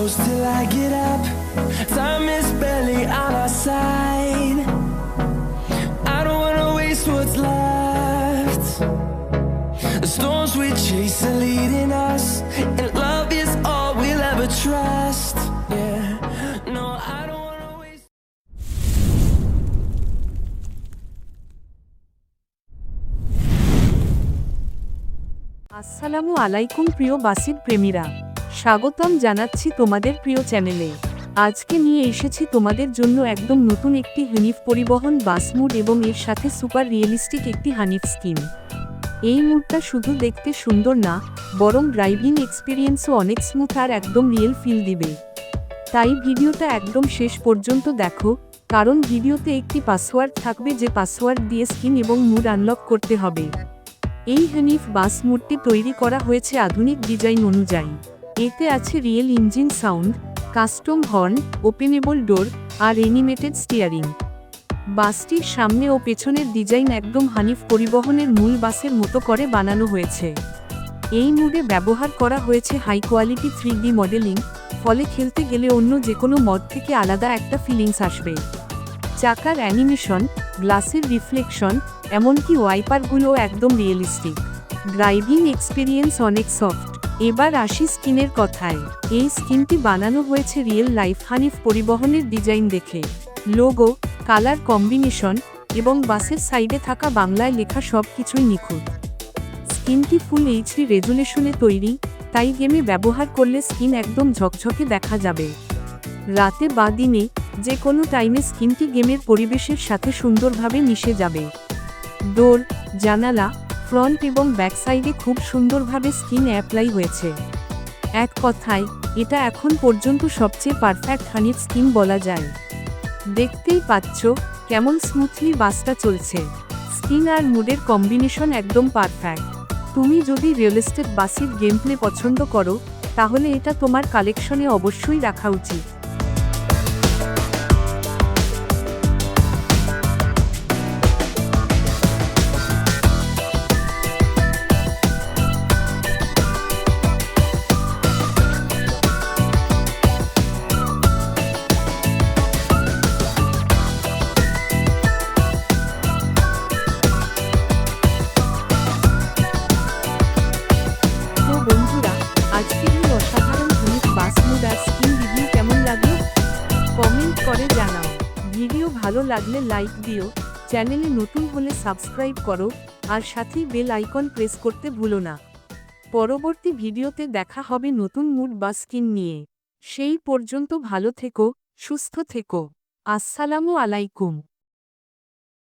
close till I get up. Time is barely on our side. I don't wanna waste what's left. The storms we chase are leading us, and love is all we'll ever trust. Yeah, no, I don't wanna waste. আসসালামু আলাইকুম প্রিয় বাসির প্রেমীরা স্বাগতম জানাচ্ছি তোমাদের প্রিয় চ্যানেলে। আজকে নিয়ে এসেছি তোমাদের জন্য একদম নতুন একটি হানিফ পরিবহন বাস মুড এবং এর সাথে সুপার রিয়েলিস্টিক একটি হানিফ স্কিম। এই মুডটা শুধু দেখতে সুন্দর না, বরং ড্রাইভিং এক্সপিরিয়েন্সও অনেক স্মুথ আর একদম রিয়েল ফিল দিবে। তাই ভিডিওটা একদম শেষ পর্যন্ত দেখো, কারণ ভিডিওতে একটি পাসওয়ার্ড থাকবে যে পাসওয়ার্ড দিয়ে স্কিন এবং মুড আনলক করতে হবে। এই হানিফ বাস মুডটি তৈরি করা হয়েছে আধুনিক ডিজাইন অনুযায়ী। এতে আছে real engine sound, custom horn, openable door, আর এনিমেটেড স্টিয়ারিং। বাসটির সামনে ও পেছনের ডিজাইন একদম হানিফ পরিবহনের মূল বাসের মতো করে বানানো হয়েছে। এই মুডে ব্যবহার করা হয়েছে হাই কোয়ালিটি থ্রি মডেলিং ফলে খেলতে গেলে অন্য যে কোনো মড থেকে আলাদা একটা ফিলিংস আসবে। চাকার অ্যানিমেশন গ্লাসের রিফ্লেকশন এমনকি ওয়াইপারগুলো একদম রিয়েলিস্টিক ড্রাইভিং এক্সপিরিয়েন্স অনেক সফট এবার আসি স্কিনের কথায়। এই স্কিনটি বানানো হয়েছে রিয়েল লাইফ হানিফ পরিবহনের ডিজাইন দেখে। লোগো, কালার কম্বিনেশন এবং বাসের সাইডে থাকা বাংলায় লেখা সব কিছুই নিখুঁত। স্কিনটি ফুল এইচডি রেজুলেশনে তৈরি, তাই গেমে ব্যবহার করলে স্কিন একদম ঝকঝকে দেখা যাবে। রাতে বা দিনে যে কোনো টাইমে স্কিনটি গেমের পরিবেশের সাথে সুন্দরভাবে মিশে যাবে। ডোর জানালা ফ্রন্ট এবং ব্যাক সাইডে খুব সুন্দরভাবে স্কিন অ্যাপ্লাই হয়েছে। এক কথায়, এটা এখন পর্যন্ত সবচেয়ে পারফেক্ট হানির স্কিন বলা যায়। দেখতেই পাচ্ছ, কেমন স্মুথলি বাসটা চলছে। স্কিন আর মুডের কম্বিনেশন একদম পারফেক্ট তুমি যদি রিয়েলিস্টিক বাসির গেম প্লে পছন্দ করো, তাহলে এটা তোমার কালেকশনে অবশ্যই রাখা উচিত। ভিডিও ভালো লাগলে লাইক দিও, চ্যানেলে নতুন হলে সাবস্ক্রাইব করো, আর সাথেই বেল আইকন প্রেস করতে ভুলো না। পরবর্তী ভিডিওতে দেখা হবে নতুন মুড বা স্কিন নিয়ে। সেই পর্যন্ত ভালো থেকো, সুস্থ থেকো। আসসালামু আলাইকুম।